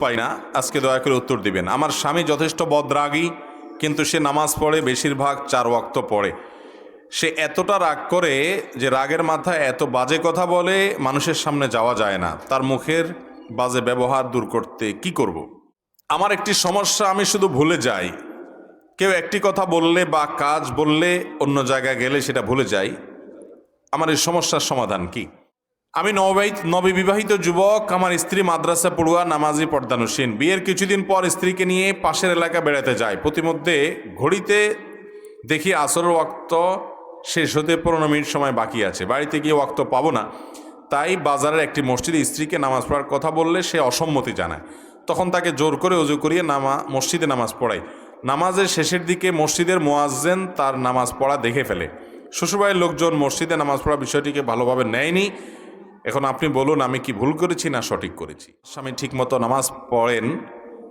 পাই না, আজকে দয়া করে উত্তর দিবেন। আমার স্বামী যথেষ্ট বদরাগী, কিন্তু সে নামাজ পড়ে, বেশিরভাগ চার ওয়াক্ত পড়ে। সে এতটা রাগ করে যে রাগের মাথায় এত বাজে কথা বলে মানুষের সামনে যাওয়া যায় না। তার মুখের বাজে ব্যবহার দূর করতে কি করব। আমার একটি সমস্যা, আমি শুধু ভুলে যাই। কেউ একটি কথা বললে বা কাজ বললে অন্য জায়গায় গেলে সেটা ভুলে যাই। আমার এই সমস্যার সমাধান কি? আমি নববিবাহিত নববিবাহিত যুবক, আমার স্ত্রী মাদ্রাসা পড়ুয়া, নামাজি পর্দানুসীন। বিয়ের কিছুদিন পর স্ত্রীকে নিয়ে পাশের এলাকা বেড়াতে যায়। প্রতিমধ্যে ঘড়িতে দেখি আসর ওয়াক্ত শেষ হতে পনেরো মিনিট সময় বাকি আছে। বাড়িতে গিয়ে ওয়াক্ত পাবো না। তাই বাজারের একটি মসজিদে স্ত্রীকে নামাজ পড়ার কথা বললে সে অসম্মতি জানায়। তখন তাকে জোর করে অজু করিয়ে নামা মসজিদে নামাজ পড়াই। নামাজের শেষের দিকে মসজিদের মোয়াজ্জেন তার নামাজ পড়া দেখে ফেলে। শ্বশুরবাড়ির লোকজন মসজিদে নামাজ পড়া বিষয়টিকে ভালোভাবে নেয়নি। এখন আপনি বলুন, আমি কি ভুল করেছি না সঠিক করেছি? স্বামী ঠিকমতো নামাজ পড়েন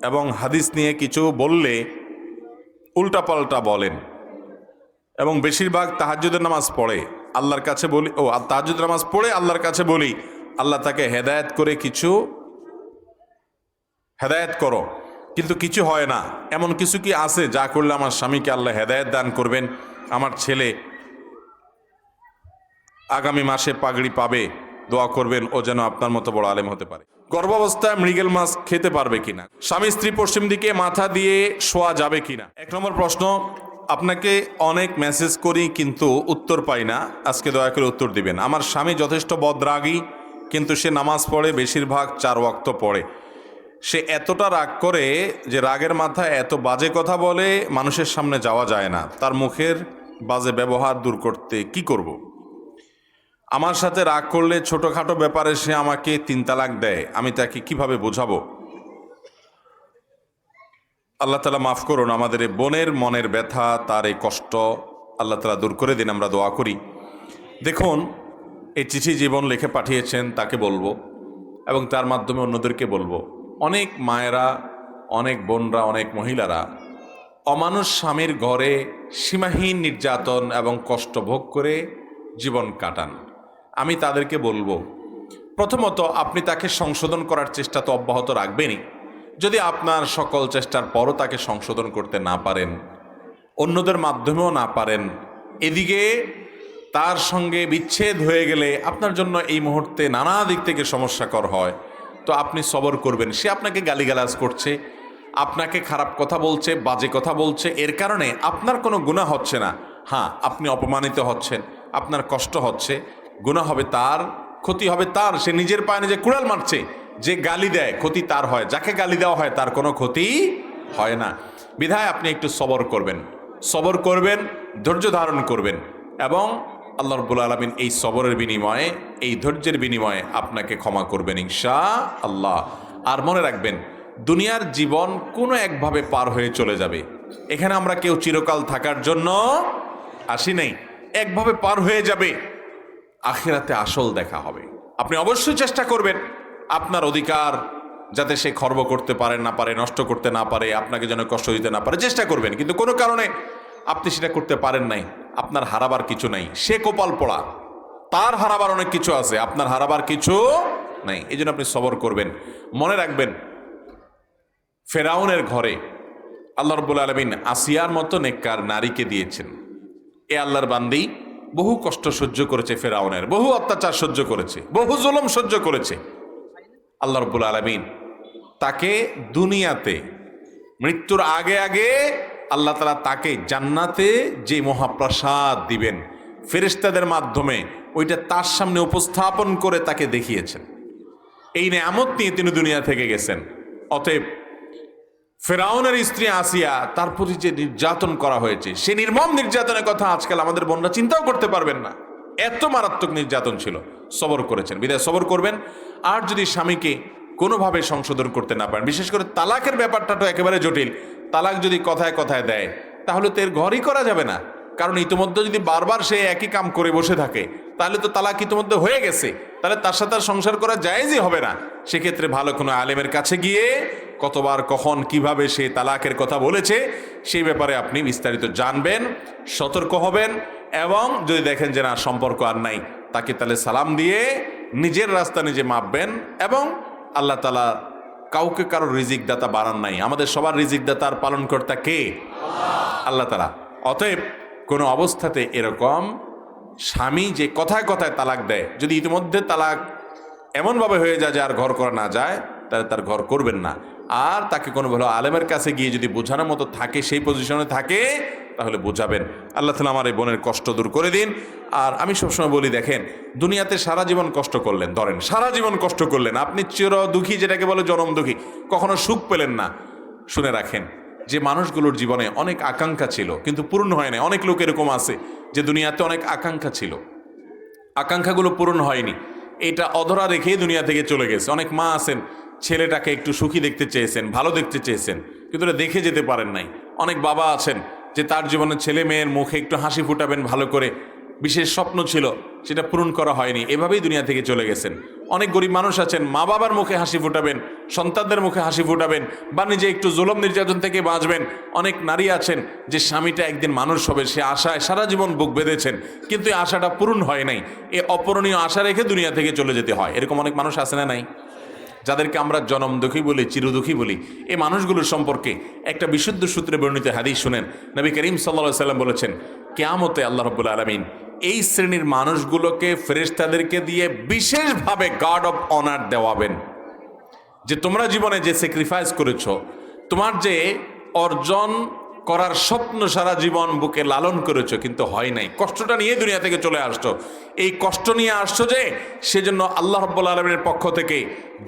এবং হাদিস নিয়ে কিছু বললে উল্টাপাল্টা বলেন এবং বেশিরভাগ তাহাজ্জুদের নামাজ পড়ে। আল্লাহর কাছে বলি, ও তাহাজ্জুদের নামাজ পড়ে আল্লাহর কাছে বলি, আল্লাহ তাকে হেদায়েত করে কিছু হেদায়েত করো। কিন্তু কিছু হয় না। এমন কিছু কি আছে যা করলে আমার স্বামীকে আল্লাহ হেদায়েত দান করবেন? আমার ছেলে আগামী মাসে পাগড়ি পাবে। দোয়া করবেন, ও যেন আপনার মতো বড় আলেম হতে পারে। গর্ভাবস্থায় মৃগেল মাছ খেতে পারবে কিনা? স্বামী স্ত্রী পশ্চিম দিকে মাথা দিয়ে শোয়া যাবে কিনা? এক নম্বর প্রশ্ন, আপনাকে অনেক মেসেজ করি কিন্তু উত্তর পাই না। আজকে দয়া করে উত্তর দিবেন। আমার স্বামী যথেষ্ট বদরাগী, কিন্তু সে নামাজ পড়ে, বেশিরভাগ চার ওয়াক্ত পড়ে। সে এতটা রাগ করে যে রাগের মাথায় এত বাজে কথা বলে মানুষের সামনে যাওয়া যায় না। তার মুখের বাজে ব্যবহার দূর করতে কি করব। আমার সাথে রাগ করলে ছোটোখাটো ব্যাপারে সে আমাকে তিন তালাক দেয়। আমি তাকে কীভাবে বোঝাবো? আল্লাহ তালা মাফ করুন, আমাদের এই বোনের মনের ব্যথা, তার এই কষ্ট আল্লাহ তালা দূর করে দিন, আমরা দোয়া করি। দেখুন, এই চিঠি জীবন লিখে পাঠিয়েছেন, তাকে বলব এবং তার মাধ্যমে অন্যদেরকে বলব। অনেক মায়েরা, অনেক বোনরা, অনেক মহিলারা অমানুষ স্বামীর ঘরে সীমাহীন নির্যাতন এবং কষ্ট ভোগ করে জীবন কাটান। আমি তাদেরকে বলব, প্রথমত আপনি তাকে সংশোধন করার চেষ্টা তো অব্যাহত রাখবেনই। যদি আপনার সকল চেষ্টার পরও তাকে সংশোধন করতে না পারেন, অন্যদের মাধ্যমেও না পারেন, এদিকে তার সঙ্গে বিচ্ছেদ হয়ে গেলে আপনার জন্য এই মুহূর্তে নানা দিক থেকে সমস্যাকর হয়। তো আপনি সবর করবেন। সে আপনাকে গালিগালাজ করছে, আপনাকে খারাপ কথা বলছে, বাজে কথা বলছে, এর কারণে আপনার কোনো গুণা হচ্ছে না। হ্যাঁ আপনি অপমানিত হচ্ছেন, আপনার কষ্ট হচ্ছে গুণা হবে তার, ক্ষতি হবে তার। সে নিজের পায়ে নিজে কুড়াল মারছে। যে গালি দেয়, ক্ষতি তার হয়। যাকে গালি দেওয়া হয়, তার কোনো ক্ষতি হয় না। বিধায় আপনি একটু সবর করবেন। সবর করবেন, ধৈর্য ধারণ করবেন। এবং আল্লাহ রব্বুল আলমিন এই সবরের বিনিময়ে, এই ধৈর্যের বিনিময়ে আপনাকে ক্ষমা করবেন ইনশা আল্লাহ আর মনে রাখবেন, দুনিয়ার জীবন কোনো একভাবে পার হয়ে চলে যাবে। এখানে আমরা কেউ চিরকাল থাকার জন্য আসি নাই। একভাবে পার হয়ে যাবে। আখেরাতে আসল দেখা হবে। আপনি অবশ্যই চেষ্টা করবেন। আপনার অধিকার যাতে সে খর্ব করতে পারে, না পারে, নষ্ট করতে না পারে, আপনাকে যেন কষ্ট দিতে না পারে, চেষ্টা করবেন। কিন্তু কোনো কারণে আপনি সেটা করতে পারেন নাই। আপনার হারাবার কিছু নাই। সে কপাল পড়া। তার হারাবার অনেক কিছু আছে। আপনার হারাবার কিছু নাই। এই আপনি সবর করবেন। মনে রাখবেন, ফেরাউনের ঘরে আল্লাহ রব্বুল আলমিন আসিয়ার মতো নেককার নারীকে দিয়েছেন। এ আল্লাহর বান্দি বহু কষ্ট সহ্য করেছে ফেরাউনের, বহু অত্যাচার সহ্য করেছে, বহু জুলম সহ্য করেছে। আল্লাহ রব্বুল আলমিন তাকে দুনিয়াতে, মৃত্যুর আগে আগে আল্লাহ তালা তাকে জান্নাতে যে মহাপ্রসাদ দিবেন ফেরেশতাদের মাধ্যমে, ওইটা তার সামনে উপস্থাপন করে তাকে দেখিয়েছেন। এই নেয়ামত নিয়ে তিনি দুনিয়া থেকে গেছেন। অতএব ফেরাউনের স্ত্রী আসিয়া তার প্রতি যে নির্যাতন করা হয়েছে, সে নির্মম নির্যাতনের কথা আজকাল আমাদের বোনরা চিন্তাও করতে পারবেন না। এত মারাত্মক নির্যাতন ছিল। সবর করেছেন। বিদায় সবর করবেন। আর যদি স্বামীকে কোনোভাবে সংশোধন করতে না পারেন, বিশেষ করে তালাকের ব্যাপারটা তো একেবারে জটিল। তালাক যদি কথায় কথায় দেয়, তাহলে তো এর ঘরই করা যাবে না। কারণ ইতিমধ্যে যদি বারবার সে একই কাম করে বসে থাকে, তাহলে তো তালাক ইতিমধ্যে হয়ে গেছে। তাহলে তার সাথে আর সংসার করা জায়েজই হবে না। সেক্ষেত্রে ভালো কোনো আলেমের কাছে গিয়ে কতবার কখন কীভাবে সে তালাকের কথা বলেছে, সেই ব্যাপারে আপনি বিস্তারিত জানবেন, সতর্ক হবেন এবং যদি দেখেন যে না, সম্পর্ক আর নাই, তাকে তাহলে সালাম দিয়ে নিজের রাস্তা নিজে মাপবেন এবং আল্লাহ তালা কাউকে কারও রিজিক দাতা বাড়ান নাই। আমাদের সবার রিজিক দাতার পালনকর্তা কে? আল্লাহ তালা অতএব কোনো অবস্থাতে এরকম স্বামী যে কথায় কথায় তালাক দেয়, যদি ইতিমধ্যে তালাক এমনভাবে হয়ে যায় যে আর ঘর করা না যায়, তাহলে তার ঘর করবেন না। আর তাকে কোনো ভালো আলেমের কাছে গিয়ে যদি বোঝানোর মতো থাকে, সেই পজিশনে থাকে, তাহলে বোঝাবেন। আল্লাহ তালা আমার এই বোনের কষ্ট দূর করে দিন। আর আমি সবসময় বলি, দেখেন, দুনিয়াতে সারা জীবন কষ্ট করলেন, ধরেন, সারা জীবন কষ্ট করলেন। আপনি চির দুঃখী, যেটাকে বলে জনম দুঃখী, কখনো সুখ পেলেন না। শুনে রাখেন যে মানুষগুলোর জীবনে অনেক আকাঙ্ক্ষা ছিল, কিন্তু পূর্ণ হয় না অনেক লোক এরকম আছে যে দুনিয়াতে অনেক আকাঙ্ক্ষা ছিল। আকাঙ্ক্ষাগুলো পূরণ হয়নি। এটা অধরা রেখেই দুনিয়া থেকে চলে গেছে। অনেক মা আছেন, ছেলেটাকে একটু সুখী দেখতে চেয়েছেন, ভালো দেখতে চেয়েছেন, কিন্তু এটা দেখে যেতে পারেন নাই। অনেক বাবা আছেন যে তার জীবনে ছেলে মেয়ের মুখে একটু হাসি ফুটাবেন ভালো করে। বিশেষ স্বপ্ন ছিল, সেটা পূরণ করা হয়নি। এভাবেই দুনিয়া থেকে চলে গেছেন। অনেক গরিব মানুষ আছেন, মা বাবার মুখে হাসি ফুটাবেন, সন্তানদের মুখে হাসি ফুটাবেন বা নিজে একটু জুলম নির্যাতন থেকে বাঁচবেন। অনেক নারী আছেন যে স্বামীটা একদিন মানুষ হবে, সে আশায় সারা জীবন বুক বেঁধেছেন, কিন্তু এই আশাটা পূরণ হয় নাই। এ অপূরণীয় আশা রেখে দুনিয়া থেকে চলে যেতে হয়। এরকম অনেক মানুষ আছে না নাই? যাদেরকে আমরা জনম দুঃখী বলি চিরদুখী বলি, এই মানুষগুলোর সম্পর্কে একটা বিশুদ্ধ সূত্রে বর্ণিত হাদিস শুনেন। নবী করিম সাল্লা সাল্লাম বলেছেন, কেয়ামতে আল্লাহ রব্বুল আলমিন এই শ্রেণির মানুষগুলোকে ফেরেস্তাদেরকে দিয়ে বিশেষভাবে গার্ড অফ অনার দেওয়াবেন। যে তোমরা জীবনে যে স্যাক্রিফাইস করেছ, তোমার যে অর্জন করার স্বপ্ন সারা জীবন বুকে লালন করেছ, কিন্তু হয় নাই। কষ্টটা নিয়ে দুনিয়া থেকে চলে আসছো। এই কষ্ট নিয়ে আসছো যে, সেজন্য আল্লাহ রব্বুল আলমের পক্ষ থেকে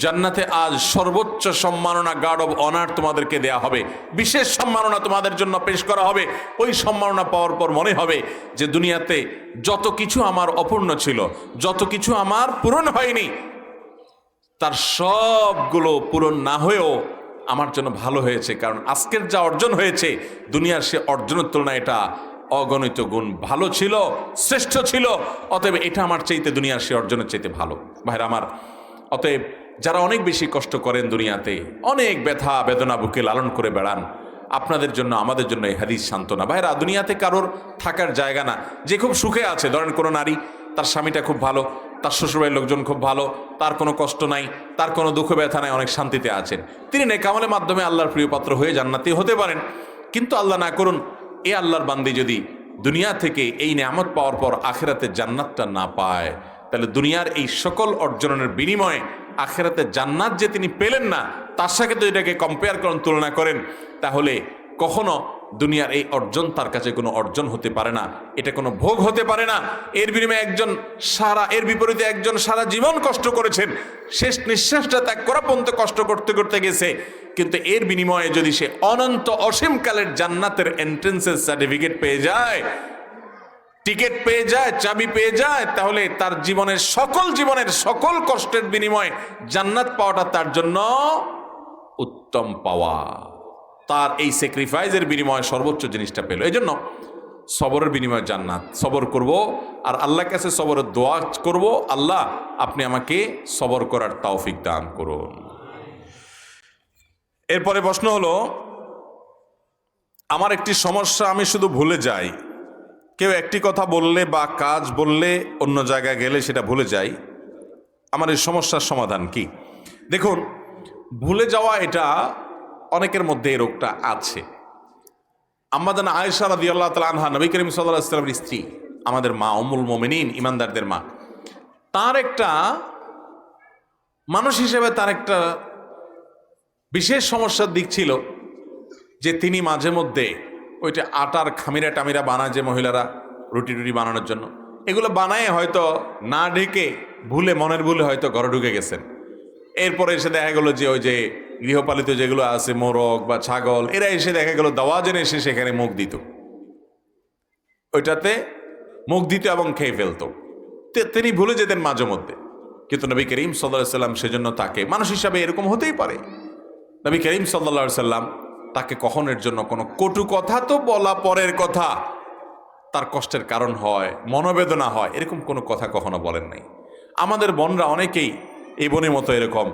জান্নাতে আজ সর্বোচ্চ সম্মাননা গার্ড অব অনার তোমাদেরকে দেয়া হবে। বিশেষ সম্মাননা তোমাদের জন্য পেশ করা হবে। ওই সম্মাননা পাওয়ার পর মনে হবে যে, দুনিয়াতে যত কিছু আমার অপূর্ণ ছিল, যত কিছু আমার পূরণ হয়নি, তার সবগুলো পূরণ না হয়েও আমার জন্য ভালো হয়েছে, কারণ আজকের যা অর্জন হয়েছে, দুনিয়ার সে অর্জনের তুলনায় এটা অগণিত গুণ। ভালো ছিল, শ্রেষ্ঠ ছিল, অতএব এটা আমার চাইতে দুনিয়ার সে অর্জনের চাইতে ভালো। ভাইরা আমার, অতএব যারা অনেক বেশি কষ্ট করেন দুনিয়াতে, অনেক ব্যথা, বেদনা বুকে লালন করে বেড়ান, আপনাদের জন্য, আমাদের জন্য এই হাদিস সান্ত্বনা। ভাইরা, দুনিয়াতে কারোর থাকার জায়গা না, যে খুব সুখে আছে, ধরেন কোনো নারী, তার স্বামীটা খুব ভালো তার শ্বশুরবাড়ির লোকজন খুব ভালো, তার কোনো কষ্ট নাই, তার কোনো দুঃখ ব্যথা নাই, অনেক শান্তিতে আছেন। তিনি নেকামলের মাধ্যমে আল্লাহর প্রিয়পাত্র হয়ে জান্নাতি হতে পারেন। কিন্তু আল্লাহ না করুন, এ আল্লাহর বান্দি যদি দুনিয়া থেকে এই নিয়ামত পাওয়ার পর আখেরাতে জান্নাতটা না পায়, তাহলে দুনিয়ার এই সকল অর্জনের বিনিময়ে আখেরাতে জান্নাত যে তিনি পেলেন না, তার সাথে তো এটাকে কম্পেয়ার করেন, তুলনা করেন, তাহলে কখনো দুনিয়ার এই অর্জন তার কাছে কোনো অর্জন হতে পারে না। এটা কোনো ভোগ হতে পারে না। এর বিনিময়ে একজন সারা, এর বিপরীতে একজন সারা জীবন কষ্ট করেছেন। শেষ নিঃশ্বাসটা ত্যাগ করা পর্যন্ত কষ্ট করতে করতে গেছে। কিন্তু এর বিনিময়ে যদি সে অনন্ত অসীমকালের জান্নাতের এন্ট্রেন্সের সার্টিফিকেট পেয়ে যায় টিকিট পেয়ে যায়, চাবি পেয়ে যায়, তাহলে তার জীবনের সকল জীবনের সকল কষ্টের বিনিময়ে জান্নাত পাওয়াটা তার জন্য উত্তম পাওয়া। তার এই স্যাক্রিফাইসের বিনিময়ে সর্বোচ্চ জিনিসটা পেল। এই জন্য সবরের বিনিময়ে জান্নাত। সবর করব আর আল্লাহর কাছে সবরের দোয়া করব। আল্লাহ আপনি আমাকে সবর করার তৌফিক দান করুন। এরপরে প্রশ্ন হলো, আমার একটি সমস্যা, আমি শুধু ভুলে যাই। কেউ একটি কথা বললে বা কাজ বললে অন্য জায়গায় গেলে সেটা ভুলে যাই। আমার এই সমস্যার সমাধান কি? দেখুন, ভুলে যাওয়া এটা অনেকের মধ্যে এই রোগটা আছে। আমাদের আয়েশা রাদি আল্লাহ তালা আনহা, নবী করিম সাল্লাহ ইসলামের স্ত্রী, আমাদের মা অমুল মোমিনিন, ইমানদারদের মা। তার একটা মানুষ হিসেবে তার একটা বিশেষ সমস্যার দিক ছিল যে তিনি মাঝে মধ্যে ওইটা আটার খামিরা টামিরা বানায় যে মহিলারা রুটি টুটি বানানোর জন্য। এগুলো বানায় হয়তো না ঢেকে, ভুলে, মনের ভুলে হয়তো ঘরে ঢুকে গেছেন। এরপরে এসে দেখা গেলো যে ওই যে গৃহপালিত যেগুলো আছে, মোরগ বা ছাগল, এরা এসে দেখা গেল দাওয়াজেন এসে সেখানে মুখ দিত। ওইটাতে মুখ দিত এবং খেয়ে ফেলতো। তিনি ভুলে যেতেন মাঝে মধ্যে। কিন্তু নবী করিম সাল্লা সাল্লাম সেজন্য তাকে, মানুষ হিসাবে এরকম হতেই পারে। নবী করিম সাল্লা সাল্লাম তাকে কখনের জন্য কোনো কটু কথা তো বলা পরের কথা। তার কষ্টের কারণ হয়, মনোবেদনা হয়, এরকম কোনো কথা কখনো বলেন নাই। আমাদের বোনরা অনেকেই এই বোনের মতো এরকম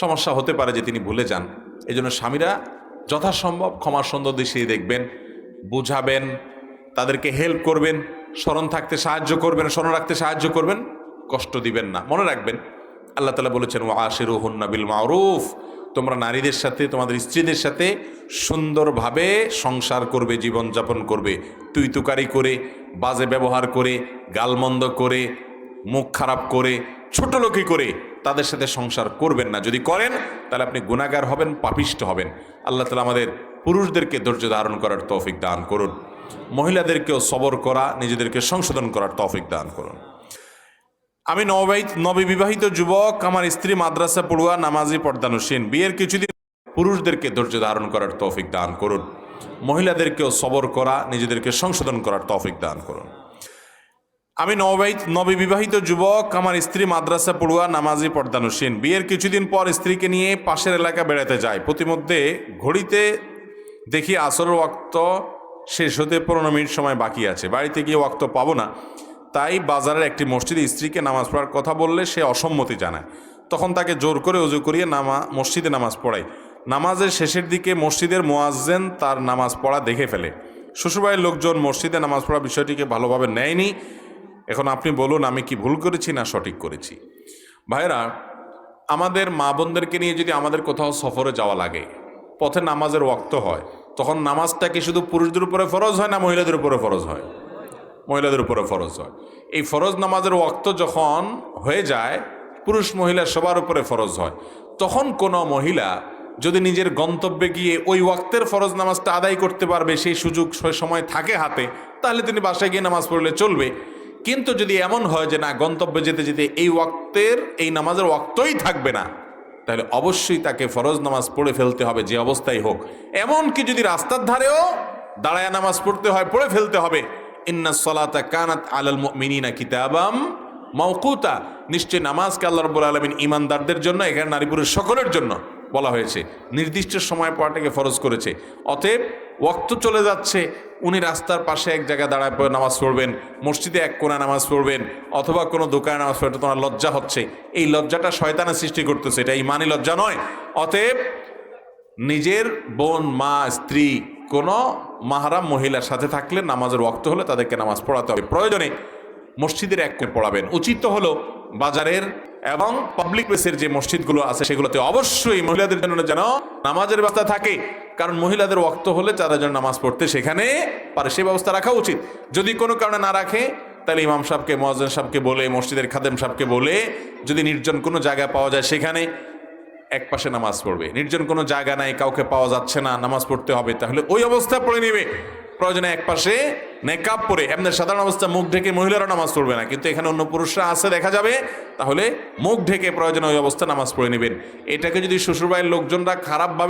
সমস্যা হতে পারে যে তিনি ভুলে যান। এই জন্য স্বামীরা যথাসম্ভব ক্ষমার সুন্দর দৃষ্টি দেখবেন, বুঝাবেন, তাদেরকে হেল্প করবেন, স্মরণ থাকতে সাহায্য করবেন, স্মরণ রাখতে সাহায্য করবেন, কষ্ট দিবেন না। মনে রাখবেন, আল্লাহ তালা বলেছেন ও আশির বিল মারুফ। তোমরা নারীদের সাথে, তোমাদের স্ত্রীদের সাথে সুন্দরভাবে সংসার করবে, জীবনযাপন করবে। তুই তুকারি করে, বাজে ব্যবহার করে, গালমন্দ করে, মুখ খারাপ করে ছোট লোকি করে তাদের সাথে সংসার করবেন না। যদি করেন, তাহলে আপনি গুণাগার হবেন, পাপিষ্ট হবেন। আল্লাহ তালা আমাদের পুরুষদেরকে ধৈর্য ধারণ করার তৌফিক দান করুন। মহিলাদেরকেও সবর করা, নিজেদেরকে সংশোধন করার তৌফিক দান করুন। আমি নববিবাহিত নববিবাহিত যুবক, আমার স্ত্রী মাদ্রাসা পড়ুয়া, নামাজি পর্দানুসীন। বিয়ের কিছুদিন পুরুষদেরকে ধৈর্য ধারণ করার তৌফিক দান করুন। মহিলাদেরকেও সবর করা, নিজেদেরকে সংশোধন করার তৌফিক দান করুন। আমি নববিবাহিত নববিবাহিত যুবক, আমার স্ত্রী মাদ্রাসা পড়ুয়া, নামাজি পর্দানুসীন। বিয়ের কিছুদিন পর স্ত্রীকে নিয়ে পাশের এলাকা বেড়াতে যায়। প্রতিমধ্যে ঘড়িতে দেখি আসর ওয়াক্ত শেষ হতে পনেরো মিনিট সময় বাকি আছে। বাড়িতে গিয়ে ওয়াক্ত পাবো না। তাই বাজারের একটি মসজিদে স্ত্রীকে নামাজ পড়ার কথা বললে সে অসম্মতি জানায়। তখন তাকে জোর করে উজু করিয়ে নামা, মসজিদে নামাজ পড়ায়। নামাজের শেষের দিকে মসজিদের মোয়াজ্জেন তার নামাজ পড়া দেখে ফেলে। শ্বশুরবাড়ির লোকজন মসজিদে নামাজ পড়া বিষয়টিকে ভালোভাবে নেয়নি। এখন আপনি বলুন, আমি কি ভুল করেছি না সঠিক করেছি? ভাইরা আমাদের মা বোনদেরকে নিয়ে যদি আমাদের কোথাও সফরে যাওয়া লাগে, পথে নামাজের ওয়াক্ত হয়, তখন নামাজটা কি শুধু পুরুষদের উপরে ফরজ হয় না মহিলাদের উপরে ফরজ হয়? মহিলাদের উপরে ফরজ হয়। এই ফরজ নামাজের ওয়াক্ত যখন হয়ে যায়, পুরুষ মহিলা সবার উপরে ফরজ হয়। তখন কোনো মহিলা যদি নিজের গন্তব্যে গিয়ে ওই ওয়াক্তের ফরজ নামাজটা আদায় করতে পারবে, সেই সুযোগ সময় থাকে হাতে, তাহলে তিনি বাসায় গিয়ে নামাজ পড়লে চলবে। কিন্তু যদি এমন হয় যে না, গন্তব্যে যেতে যেতে এই ওয়াক্তের, এই নামাজের ওয়াক্তই থাকবে না, তাহলে অবশ্যই তাকে ফরজ নামাজ পড়ে ফেলতে হবে যে অবস্থায় হোক। এমনকি যদি রাস্তার ধারেও দাঁড়ায় নামাজ পড়তে হয়, পড়ে ফেলতে হবে। ইন্না সলাতা কানাত আলাল মিনিনা কিতাবাম মৌকুতা নিশ্চয় নামাজকে আল্লাহ রব্বুল আলমিন ইমানদারদের জন্য, এখানে নারী পুরুষ সকলের জন্য। বলা হয়েছে। নির্দিষ্ট সময় পড়াটাকে ফরজ করেছে। অতএব ওক্ত চলে যাচ্ছে, উনি রাস্তার পাশে এক জায়গায় দাঁড়ায় পড়ে নামাজ পড়বেন, মসজিদে এক কোণা নামাজ পড়বেন, অথবা কোনো দোকানে নামাজ পড়বে তোমার লজ্জা হচ্ছে। এই লজ্জাটা শয়তানের সৃষ্টি করতেছে, এটা ইমানি লজ্জা নয়। অতএব নিজের বোন, মা, স্ত্রী, কোনো মাহারাম মহিলার সাথে থাকলে নামাজের ওক্ত হলে তাদেরকে নামাজ পড়াতে হবে। প্রয়োজনে মসজিদের এক পড়াবেন। উচিত হলো বাজারের এবং পাবলিক প্লেসের যে মসজিদগুলো আছে সেগুলোতে অবশ্যই মহিলাদের জন্য যেন নামাজের ব্যবস্থা থাকে। কারণ মহিলাদের ওয়াক্ত হলে তারা যেন নামাজ পড়তে সেখানে পারে, সে ব্যবস্থা রাখা উচিত। যদি কোনো কারণে না রাখে, তাহলে ইমাম সাহেবকে মহাজন সাহেবকে বলে, মসজিদের খাদেম সাহেবকে বলে, যদি নির্জন কোনো জায়গা পাওয়া যায় সেখানে এক পাশে নামাজ পড়বে। নির্জন কোনো জায়গা নাই, কাউকে পাওয়া যাচ্ছে না, নামাজ পড়তে হবে, তাহলে ওই অবস্থা পড়ে নেবে। প্রয়োজনে এক পাশে মেকআপ পরে। এমনি সাধারণ অবস্থা, মুখ ঢেকে মহিলারা নামাজ পড়বে না। কিন্তু এখানে অন্য পুরুষরা আছে, দেখা যাবে। তাহলে মুখ ঢেকে প্রয়োজনে ওই অবস্থা নামাজ পড়ে নেবেন। এটাকে যদি শ্বশুরবাড়ির লোকজনরা খারাপভাবে